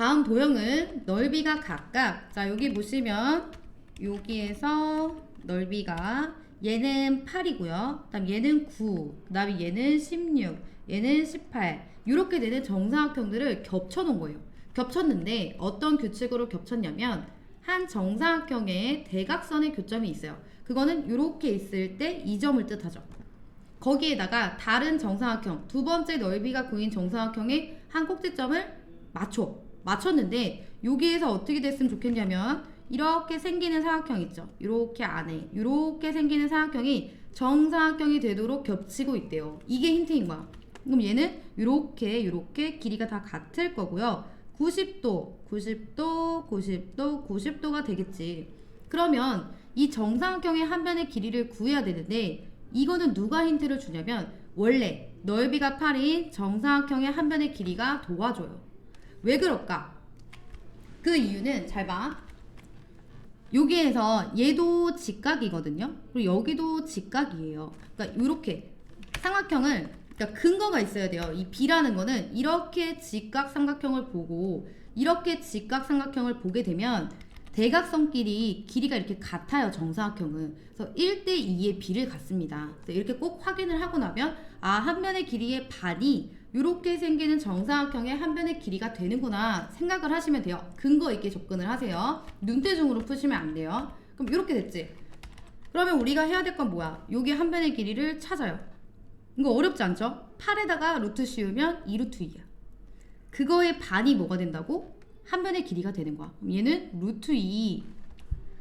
다음 도형은 넓이가 각각. 자, 여기 보시면 여기에서 넓이가 얘는 8이고요. 그 다음 얘는 9. 그 다음에 얘는 16. 얘는 18. 이렇게 되는 정사각형들을 겹쳐 놓은 거예요. 겹쳤는데 어떤 규칙으로 겹쳤냐면 한 정사각형에 대각선의 교점이 있어요. 그거는 이렇게 있을 때 이 점을 뜻하죠. 거기에다가 다른 정사각형 두 번째 넓이가 구인 정사각형의 한 꼭지점을 맞춰 맞췄는데 여기에서 어떻게 됐으면 좋겠냐면 이렇게 생기는 사각형 있죠. 이렇게 안에 이렇게 생기는 사각형이 정사각형이 되도록 겹치고 있대요. 이게 힌트인 거야. 그럼 얘는 이렇게 이렇게 길이가 다 같을 거고요. 90도 90도 90도 90도가 되겠지. 그러면 이 정사각형의 한 변의 길이를 구해야 되는데 이거는 누가 힌트를 주냐면 원래 넓이가 8인 정사각형의 한 변의 길이가 도와줘요. 왜 그럴까? 그 이유는 잘 봐. 여기에서 얘도 직각이거든요. 그리고 여기도 직각이에요. 그러니까 이렇게 삼각형을 그러니까 근거가 있어야 돼요. 이 B라는 거는 이렇게 직각 삼각형을 보고 이렇게 직각 삼각형을 보게 되면 대각선끼리 길이가 이렇게 같아요. 정사각형은. 그래서 1대 2의 B를 갖습니다. 그래서 이렇게 꼭 확인을 하고 나면 아, 한 변의 길이의 반이 이렇게 생기는 정사각형의 한 변의 길이가 되는구나 생각을 하시면 돼요. 근거 있게 접근을 하세요. 눈대중으로 푸시면 안 돼요. 그럼 이렇게 됐지? 그러면 우리가 해야 될 건 뭐야? 여기 한 변의 길이를 찾아요. 이거 어렵지 않죠? 8에다가 루트 씌우면 2루트 2야. 그거의 반이 뭐가 된다고? 한 변의 길이가 되는 거야. 그럼 얘는 루트 2.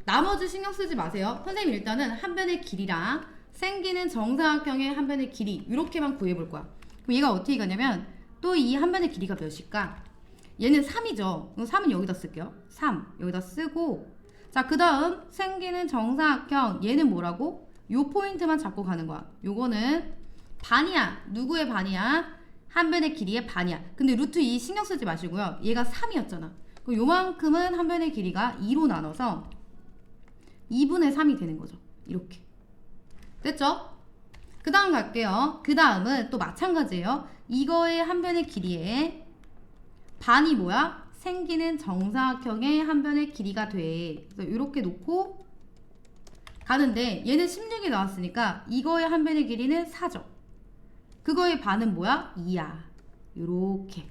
나머지 신경 쓰지 마세요. 선생님 일단은 한 변의 길이랑 생기는 정사각형의 한 변의 길이 이렇게만 구해볼 거야. 그럼 얘가 어떻게 가냐면 또 이 한 변의 길이가 몇일까? 얘는 3이죠. 그럼 3은 여기다 쓸게요. 3 여기다 쓰고 자 그 다음 생기는 정사각형 얘는 뭐라고? 요 포인트만 잡고 가는 거야. 요거는 반이야. 누구의 반이야? 한 변의 길이의 반이야. 근데 루트 2 신경 쓰지 마시고요. 얘가 3이었잖아. 그럼 요만큼은 한 변의 길이가 2로 나눠서 2분의 3이 되는 거죠. 이렇게. 됐죠? 그 다음 갈게요. 그 다음은 또 마찬가지예요. 이거의 한 변의 길이에 반이 뭐야? 생기는 정사각형의 한 변의 길이가 돼. 그래서 이렇게 놓고 가는데 얘는 16이 나왔으니까 이거의 한 변의 길이는 4죠. 그거의 반은 뭐야? 2야. 요렇게.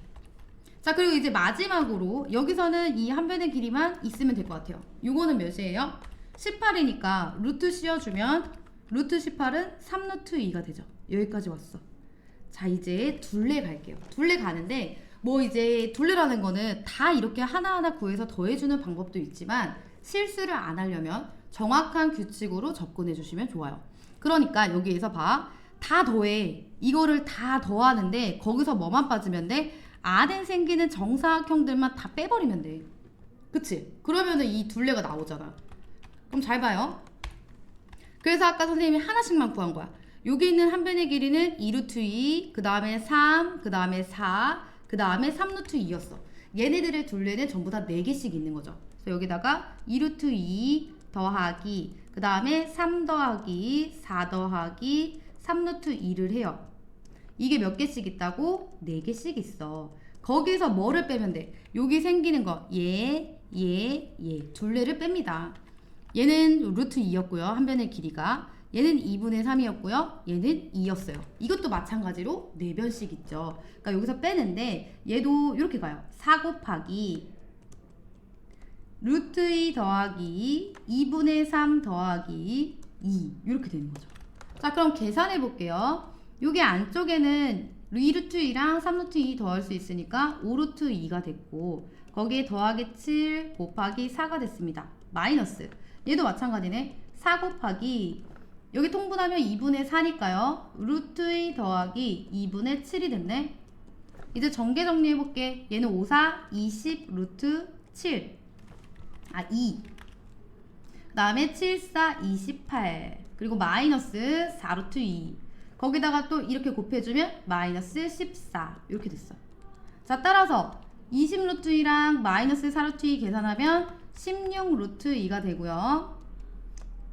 자, 그리고 이제 마지막으로 여기서는 이 한 변의 길이만 있으면 될 것 같아요. 요거는 몇이에요? 18이니까 루트 씌워주면 루트 18은 3루트 2가 되죠. 여기까지 왔어. 자, 이제 둘레 갈게요. 둘레 가는데 뭐 이제 둘레라는 거는 다 이렇게 하나하나 구해서 더해주는 방법도 있지만 실수를 안 하려면 정확한 규칙으로 접근해 주시면 좋아요. 그러니까 여기에서 봐. 다 더해. 이거를 다 더하는데 거기서 뭐만 빠지면 돼? 안에 생기는 정사각형들만 다 빼버리면 돼. 그치? 그러면은 이 둘레가 나오잖아. 그럼 잘 봐요. 그래서 아까 선생님이 하나씩만 구한 거야. 여기 있는 한 변의 길이는 2루트 2, 그 다음에 3, 그 다음에 4, 그 다음에 3루트 2였어. 얘네들의 둘레는 전부 다 4개씩 있는 거죠. 그래서 여기다가 2루트 2 더하기, 그 다음에 3 더하기, 4 더하기, 3루트 2를 해요. 이게 몇 개씩 있다고? 4개씩 있어. 거기서 뭐를 빼면 돼? 여기 생기는 거, 얘, 얘, 얘. 둘레를 뺍니다. 얘는 루트 2였고요. 한 변의 길이가. 얘는 2분의 3이었고요. 얘는 2였어요. 이것도 마찬가지로 4변씩 있죠. 그러니까 여기서 빼는데 얘도 이렇게 가요. 4 곱하기 루트 2 더하기 2분의 3 더하기 2 이렇게 되는 거죠. 자 그럼 계산해 볼게요. 여기 안쪽에는 2루트 2랑 3루트 2 더할 수 있으니까 5루트 2가 됐고 거기에 더하기 7 곱하기 4가 됐습니다. 마이너스 얘도 마찬가지네. 4 곱하기 여기 통분하면 2분의 4니까요. 루트 2 더하기 2분의 7이 됐네. 이제 전개 정리해볼게. 얘는 5, 4, 20, 루트 7. 아, 2. 그 다음에 7, 4, 28. 그리고 마이너스 4 루트 2. 거기다가 또 이렇게 곱해주면 마이너스 14. 이렇게 됐어. 자, 따라서 20 루트 2랑 마이너스 4 루트 2 계산하면 16 루트 2가 되고요.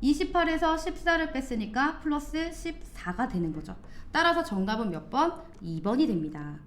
28에서 14를 뺐으니까 플러스 14가 되는 거죠. 따라서 정답은 몇 번? 2번이 됩니다.